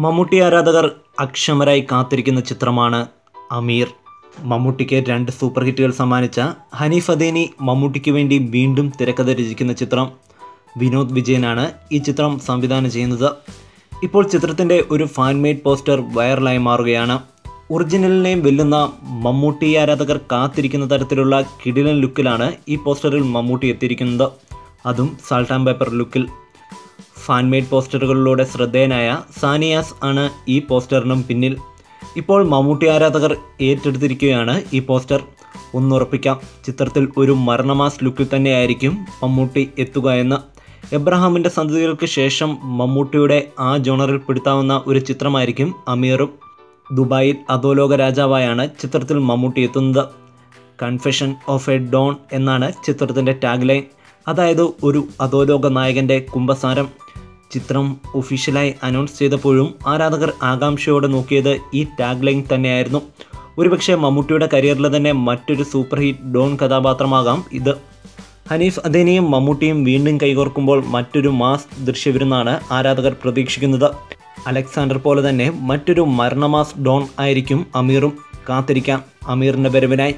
മമ്മൂട്ടി ആരാധകർ അക്ഷമരായി കാത്തിരിക്കുന്ന ചിത്രമാണ് അമീർ. മമ്മൂട്ടിക്ക് രണ്ട് സൂപ്പർ ഹിറ്റുകൾ സമ്മാനിച്ച ഹനീഫ് അദേനി മമ്മൂട്ടിക്ക് വേണ്ടി വീണ്ടും തിരക്കഥ രചിക്കുന്ന ചിത്രം. വിനോദ് വിജയനാണ് ഈ ചിത്രം സംവിധാനം ചെയ്യുന്നത്. ഇപ്പോൾ ചിത്രത്തിന്റെ ഒരു ഫാൻ മെയ്ഡ് പോസ്റ്റർ വൈറലായി മാറുകയാണ്. ഒറിജിനലിനെ വെല്ലുന്ന മമ്മൂട്ടി ആരാധകർ കാത്തിരിക്കുന്ന തരത്തിലുള്ള കിടിലൻ ലുക്കിലാണ് ഈ പോസ്റ്ററിൽ മമ്മൂട്ടി എത്തിയിരിക്കുന്നത്. അതും സാൾട്ട് ആൻഡ് പേപ്പർ ലുക്കിൽ. ഫാൻ മെയ്ഡ് പോസ്റ്ററുകളിലൂടെ ശ്രദ്ധേയനായ സാനിയാസ് ആണ് ഈ പോസ്റ്ററിനും പിന്നിൽ. ഇപ്പോൾ മമ്മൂട്ടി ആരാധകർ ഏറ്റെടുത്തിരിക്കുകയാണ് ഈ പോസ്റ്റർ. ഒന്നുറപ്പിക്കാം. ചിത്രത്തിൽ ഒരു മരണമാസ് ലുക്കിൽ തന്നെയായിരിക്കും മമ്മൂട്ടി എത്തുക എന്ന്. എബ്രഹാമിന്റെ സന്തതികൾക്ക് ശേഷം മമ്മൂട്ടിയുടെ ആ ജോണറിൽ പെടുത്താവുന്ന ഒരു ചിത്രമായിരിക്കും അമീറും. ദുബായിൽ അധോലോക രാജാവായാണ് ചിത്രത്തിൽ മമ്മൂട്ടി എത്തുന്നത്. കൺഫെഷൻ ഓഫ് എ ഡോൺ എന്നാണ് ചിത്രത്തിന്റെ ടാഗ് ലൈൻ അതായത് ഒരു അധോലോക നായകന്റെ കുംഭസാരം. ചിത്രം ഒഫീഷ്യലായി അനൗൺസ് ചെയ്തപ്പോഴും ആരാധകർ ആകാംക്ഷയോടെ നോക്കിയത് ഈ ടാഗ് ലൈൻ തന്നെയായിരുന്നു. ഒരുപക്ഷെ മമ്മൂട്ടിയുടെ കരിയറിലെ തന്നെ മറ്റൊരു സൂപ്പർ ഹിറ്റ് ഡോൺ കഥാപാത്രമാകാം ഇത്. ഹനീഫ് അദേനിയും മമ്മൂട്ടിയും വീണ്ടും കൈകോർക്കുമ്പോൾ മറ്റൊരു മാസ് ദൃശ്യവിരുന്നാണ് ആരാധകർ പ്രതീക്ഷിക്കുന്നത്. അലക്സാണ്ടർ പോലെ തന്നെ മറ്റൊരു മരണമാസ് ഡോൺ ആയിരിക്കും അമീറും. കാത്തിരിക്കാം. അമീറിന്റെ വരവിനായി.